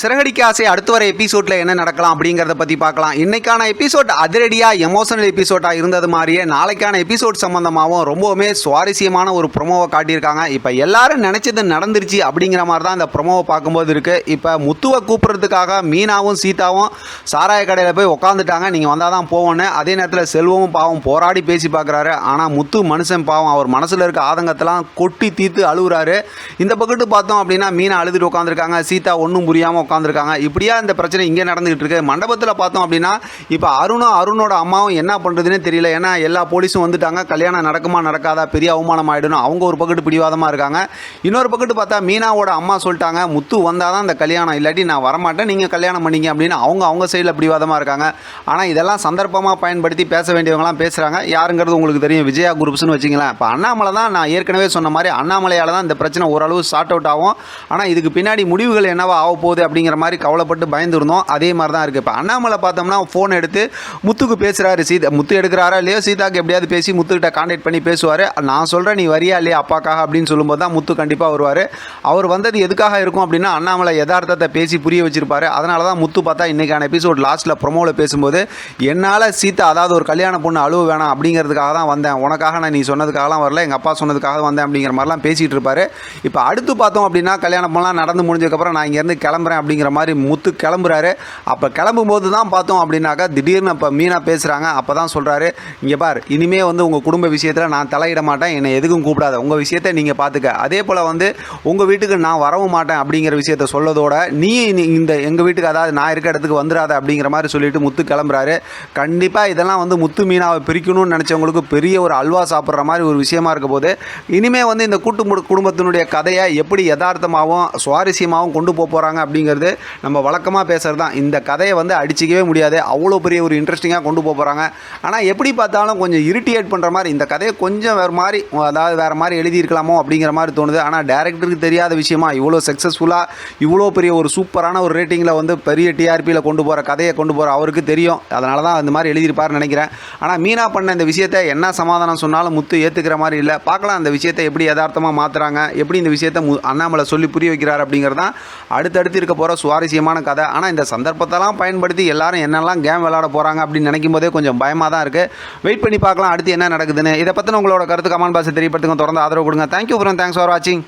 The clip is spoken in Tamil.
சிறகடிக்க ஆசை அடுத்து வர எபிசோட்ல என்ன நடக்கலாம் அப்படிங்கிறத பத்தி பார்க்கலாம். இன்னைக்கான எபிசோட் அதிரடியா எமோஷனல் எபிசோடா இருந்தது மாதிரியே நாளைக்கான எபிசோட் சம்பந்தமாகவும் ரொம்பவுமே சுவாரஸ்யமான ஒரு ப்ரொமோவை காட்டியிருக்காங்க. இப்போ எல்லாரும் நினைச்சது நடந்துருச்சு அப்படிங்கிற மாதிரி தான் இந்த ப்ரொமோவை பார்க்கும்போது இருக்கு. இப்போ முத்துவை கூப்பிடுறதுக்காக மீனாவும் சீதாவும் சாராய கடையில் போய் உட்காந்துட்டாங்க நீங்கள் வந்தால் தான் போவோன்னு. அதே நேரத்தில் செல்வமும் பாவம் போராடி பேசி பார்க்குறாரு. ஆனால் முத்து மனுஷன் பாவம் அவர் மனசில் இருக்க ஆதங்கத்தெல்லாம் கொட்டி தீர்த்து அழுகுறாரு. இந்த பக்கத்து பார்த்தோம் அப்படின்னா மீனா அழுதுட்டு உட்காந்துருக்காங்க சீதா ஒன்றும் புரியாமல் உட்காந்துருக்காங்க இப்படியா இந்த பிரச்சனை இங்கே நடந்துகிட்டு இருக்கு? மண்டபத்தில் பார்த்தோம் அப்படின்னா இப்போ அருணும் அருணோட அம்மாவும் என்ன பண்ணுறதுனே தெரியல. ஏன்னா எல்லா போலீஸும் வந்துட்டாங்க. கல்யாணம் நடக்குமா நடக்காதா பெரிய அவமானம் ஆகிடணும் அவங்க ஒரு பக்கத்து பிடிவாதமாக இருக்காங்க. இன்னொரு பக்கத்து பார்த்தா மீனாவோட அம்மா சொல்லிட்டாங்க முத்து வந்தால் தான் இந்த கல்யாணம். இல்லாட்டி நான் வரமாட்டேன். நீங்கள் கல்யாணம் பண்ணிங்க அப்படின்னு அவங்க அவங்க சைடில் பிடிவாதமாக இருக்காங்க. ஆனால் இதெல்லாம் சந்தர்ப்பமாக பயன்படுத்தி பேச வேண்டியவங்களாம் பேசுகிறாங்க யாருங்கிறது உங்களுக்கு தெரியும். விஜயா குரூப்ஸ்னு வச்சிங்களேன் இப்போ அண்ணாமலை தான் நான் ஏற்கனவே சொன்ன மாதிரி அண்ணாமலையால் தான் இந்த பிரச்சனை ஓரளவு சார்ட் அவுட் ஆகும். ஆனால் இதுக்கு பின்னாடி முடிவுகள் என்னவா ஆக போகுது அப்படிங்கிற மாதிரி கவலைப்பட்டு பயந்துருந்தோம் அதே மாதிரி தான் இருக்குது இப்போ அண்ணாமலை பார்த்தோம்னா ஃபோன் எடுத்து முத்துக்கு பேசுகிறாரு சீதா முத்து எடுக்கிறாரா இல்லையோ சீதாக்கு எப்படியாவது பேசி முத்துக்கிட்ட கான்டாக்ட் பண்ணி பேசுவார். நான் சொல்கிறேன் நீ வரியா இல்லையா அப்பாக்காக அப்படின்னு சொல்லும்போது தான் முத்து கண்டிப்பாக வருவார். அவர் வந்தது எதுக்காக இருக்கும் அப்படின்னா அண்ணாமலை யதார்த்தத்தை பேசி புரிய வச்சிருப்பாரு. அதனால தான் முத்து பார்த்தா இன்றைக்கான எபிசோட் லாஸ்ட்டில் ப்ரொமோவில் பேசும்போது என்னால் சீதா அதாவது ஒரு கல்யாண பொண்ணு அழுவு வேணாம் அப்படிங்கிறதுக்காக தான் வந்தேன். உனக்காக நான் நீ சொன்னதுக்காகலாம் வரல. எங்கள் அப்பா சொன்னதுக்காக வந்தேன் அப்படிங்கிற மாதிரிலாம் பேசிகிட்டு இருப்பார். இப்போ அடுத்து பார்த்தோம் அப்படின்னா கல்யாணம் பண்ணலாம் நடந்து முடிஞ்சதுக்கப்புறம் நான் இங்கேருந்து கிளம்புறேன். அப்படிங்கிற மாதிரி முத்து கிளம்புறாரு. அப்போ கிளம்பும்போது தான் பார்த்தோம் அப்படின்னாக்கா திடீர்னு இப்போ மீனா பேசுகிறாங்க அப்போ தான் சொல்கிறாரு இங்கே பார் இனிமே வந்து உங்கள் குடும்ப விஷயத்தில் நான் தலையிட மாட்டேன். என்னை எதுக்கும் கூப்பிடாத. உங்கள் விஷயத்தை நீங்கள் பார்த்துக்க அதே போல் வந்து உங்கள் வீட்டுக்கு நான் வரவும் மாட்டேன் அப்படிங்கிற விஷயத்த சொல்லதோட நீ இந்த எங்கள் வீட்டுக்கு அதாவது நான் இருக்க இடத்துக்கு வந்துடாத அப்படிங்கிற மாதிரி சொல்லிட்டு முத்து கிளம்புறாரு. கண்டிப்பாக இதெல்லாம் வந்து முத்து மீனாவை பிரிக்கணும்னு நினச்சவங்களுக்கு பெரிய ஒரு அல்வா சாப்பிட்ற மாதிரி ஒரு விஷயமா இருக்க போது இனிமே வந்து இந்த கூட்டு முடு- குடும்பத்தினுடைய கதையை எப்படி யதார்த்தமாகவும் சுவாரஸ்யமாகவும் கொண்டு போக போகிறாங்க அப்படிங்கிறது நம்ம வழக்கமாக பேசுகிறது தான் இந்த கதையை வந்து அடிச்சிக்கவே முடியாது. அவ்வளோ பெரிய ஒரு இன்ட்ரெஸ்டிங்காக கொண்டு போக போகிறாங்க ஆனால் எப்படி பார்த்தாலும் கொஞ்சம் இரிட்டேட் பண்ணுற மாதிரி இந்த கதையை கொஞ்சம் வேறு மாதிரி அதாவது வேறு மாதிரி எழுதியிருக்கலாமோ அப்படிங்கிற மாதிரி தோணுது. ஆனால் டேரக்டருக்கு தெரியாத விஷயமா இவ்வளோ சக்ஸஸ்ஃபுல்லாக இவ்வளோ பெரிய ஒரு சூப்பரான ஒரு ரேட்டிங்கில் வந்து பெரிய டிஆர்பியில் கொண்டு போகிற கதையை கொண்டு போகிற அவருக்கு தெரியும். அதனால தான் அந்த மாதிரி எழுதியிருப்பார்னு நினைக்கிறேன். ஆனால் மீனா பண்ண இந்த விஷயத்தை என்ன சமாதானம் சொன்னாலும் முத்து ஏற்றுக்கிற மாதிரி இல்லை. பார்க்கலாம் அந்த விஷயத்தை எப்படி யதார்த்தமாக மாற்றுறாங்க எப்படி இந்த விஷயத்தை அண்ணாமலை சொல்லி புரிய வைக்கிறார் அப்படிங்கிறதான் அடுத்தடுத்து இருக்க போகிற சுவாரஸ்யமான கதை. ஆனால் இந்த சந்தர்ப்பத்தெல்லாம் பயன்படுத்தி எல்லாரும் என்னெல்லாம் கேம் விளாட போகிறாங்க அப்படின்னு நினைக்கும் போதே கொஞ்சம் பயமாக தான் இருக்குது வெயிட் பண்ணி பார்க்கலாம் அடுத்து என்ன நடக்குதுன்னு. இதை பற்றின உங்களோட கருத்து கமெண்ட் பாக்ஸ் தெரியப்படுத்துங்க. தொடர்ந்து ஆதரவு கொடுங்க. தேங்க்யூ ஃப்ரெண்ட் தேங்க்ஸ் ஃபார் வாட்சிங்